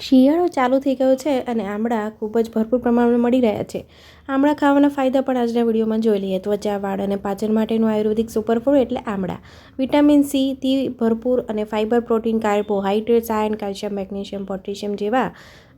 શિયાળો ચાલુ થઈ ગયો છે અને આમળા ખૂબ જ ભરપૂર પ્રમાણમાં મળી રહ્યા છે. આમળા ખાવાના ફાયદા પણ આજના વિડીયોમાં જોઈ લઈએ. ત્વચા, વાળ અને પાચન માટેનું આયુર્વેદિક સુપરફૂડ એટલે આમળા. વિટામિન સી થી ભરપૂર અને fibre protein, carbohydrates, iron, calcium, magnesium, potassium જેવા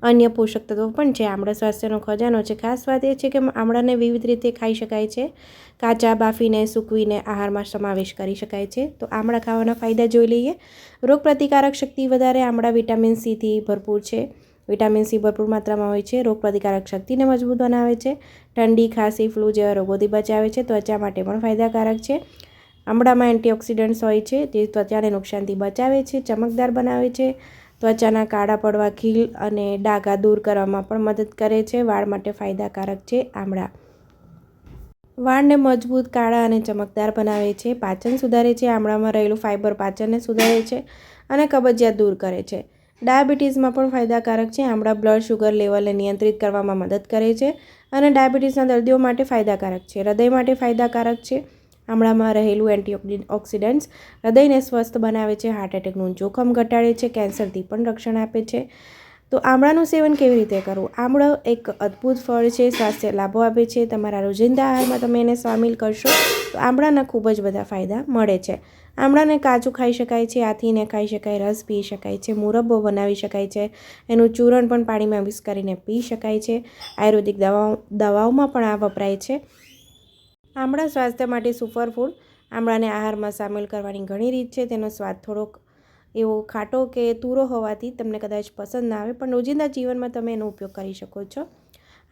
અન્ય પોષક તત્વો પણ છે. આમળા સ્વાસ્થ્યનો ખજાનો છે. ખાસ વાત એ છે કે આમળાને વિવિધ રીતે ખાઈ શકાય છે. કાચા, બાફીને, સૂકવીને આહારમાં સમાવેશ કરી શકાય છે. તો આમળા ખાવાના ફાયદા જોઈ લઈએ. રોગપ્રતિકારક શક્તિ વધારે આમળા વિટામિન સીથી ભરપૂર છે. વિટામિન સી ભરપૂર માત્રામાં હોય છે. રોગપ્રતિકારક શક્તિને મજબૂત બનાવે છે. ઠંડી, ખાંસી, ફ્લૂ જેવા રોગોથી બચાવે છે. ત્વચા માટે પણ ફાયદાકારક છે. આમળામાં એન્ટીઓક્સિડન્ટ્સ હોય છે. જે ત્વચાને નુકસાનથી બચાવે છે. ચમકદાર બનાવે છે. ત્વચાના કાળા પડવા ખીલ અને ડાઘા દૂર કરવામાં પણ મદદ કરે છે. વાળ માટે ફાયદાકારક છે આમળા. વાળને મજબૂત, કાળા અને ચમકદાર બનાવે છે. પાચન સુધારે છે. આમળામાં રહેલું ફાઇબર પાચનને સુધારે છે અને કબજિયાત દૂર કરે છે. ડાયાબિટીસમાં પણ ફાયદાકારક છે. આમળા બ્લડ શુગર લેવલને નિયંત્રિત કરવામાં મદદ કરે છે અને ડાયાબિટીસના દર્દીઓ માટે ફાયદાકારક છે. હૃદય માટે ફાયદાકારક છે. આમળામાં રહેલું એન્ટી ઓક્સિડન્ટ્સ હૃદયને સ્વસ્થ બનાવે છે હાર્ટ એટેકનું જોખમ ઘટાડે છે કેન્સરથી પણ રક્ષણ આપે છે. તો આમળાનું સેવન કેવી રીતે કરવું? આમળો એક અદ્ભુત ફળ છે, સ્વાસ્થ્ય લાભો આપે છે. તમારા રોજિંદા આહારમાં તમે એને સામેલ કરશો તો આમળાના ખૂબ જ બધા ફાયદા મળે છે. આમળાને કાચું ખાઈ શકાય છે, આથીને ખાઈ શકાય, રસ પી શકાય છે, મુરબ્બો બનાવી શકાય છે, એનું ચૂરણ પણ પાણીમાં મિક્સ કરીને પી શકાય છે. આયુર્વેદિક દવાઓ, દવાઓમાં પણ આ વપરાય છે. આમળા સ્વાસ્થ્ય માટે સુપરફૂડ આમળાને આહારમાં સામેલ કરવાની ઘણી રીત છે. તેનો સ્વાદ થોડોક એવો ખાટો કે તૂરો હોવાથી તમને કદાચ પસંદ ના આવે, પણ રોજિંદા જીવનમાં તમે એનો ઉપયોગ કરી શકો છો.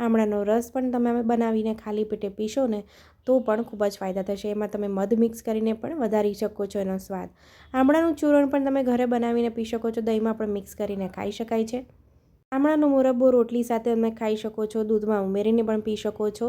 આમળાનો રસ પણ તમે બનાવીને ખાલી પેટે પીશો ને, તો પણ ખૂબ જ ફાયદા થશે. એમાં તમે મધ મિક્સ કરીને પણ વધારી શકો છો એનો સ્વાદ. આમળાનું ચૂરણ પણ તમે ઘરે બનાવીને પી શકો છો. દહીંમાં પણ મિક્સ કરીને ખાઈ શકાય છે. આમળાનો મુરબ્બો રોટલી સાથે તમે ખાઈ શકો છો, દૂધમાં ઉમેરીને પણ પી શકો છો.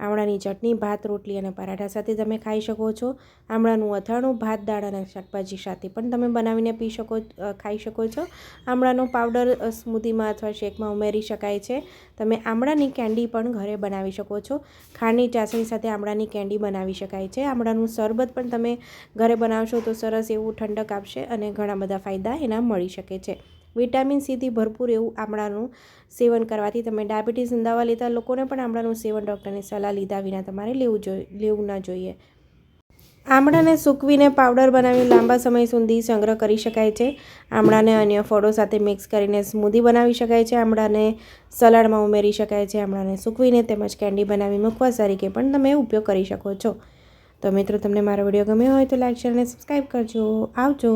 આમળાની ચટણી, ભાત, રોટલી અને પરાઠા સાથે તમે ખાઈ શકો છો. આમળાનું અથાણું, ભાત, દાળ અને શાકભાજી સાથે પણ તમે બનાવીને પી શકો ખાઈ શકો છો. આમળાનો પાવડર સ્મૂધીમાં અથવા શેકમાં ઉમેરી શકાય છે. તમે આમળાની કેન્ડી પણ ઘરે બનાવી શકો છો. ખાંડની ચાસણી સાથે આમળાની કેન્ડી બનાવી શકાય છે. આમળાનું શરબત પણ તમે ઘરે બનાવશો તો સરસ એવું ઠંડક આપશે અને ઘણા બધા ફાયદા એના મળી શકે છે. વિટામિન સીથી ભરપૂર એવું આમળાનું સેવન કરવાથી તમે ડાયાબિટીસની દવા લેતા લોકોને પણ આમળાનું સેવન ડૉક્ટરની સલાહ લીધા વિના તમારે લેવું જોઈએ લેવું ના જોઈએ. આમળાને સૂકવીને પાવડર બનાવી લાંબા સમય સુધી સંગ્રહ કરી શકાય છે. આમળાને અન્ય ફળો સાથે મિક્સ કરીને સ્મૂધી બનાવી શકાય છે. આમળાને સલાડમાં ઉમેરી શકાય છે. આમળાને સૂકવીને તેમજ કેન્ડી બનાવી મૂકવા તરીકે પણ તમે ઉપયોગ કરી શકો છો. તો મિત્રો, તમને મારો વીડિયો ગમ્યો હોય તો લાઈક, શેર અને સબસ્ક્રાઈબ કરજો. આવજો.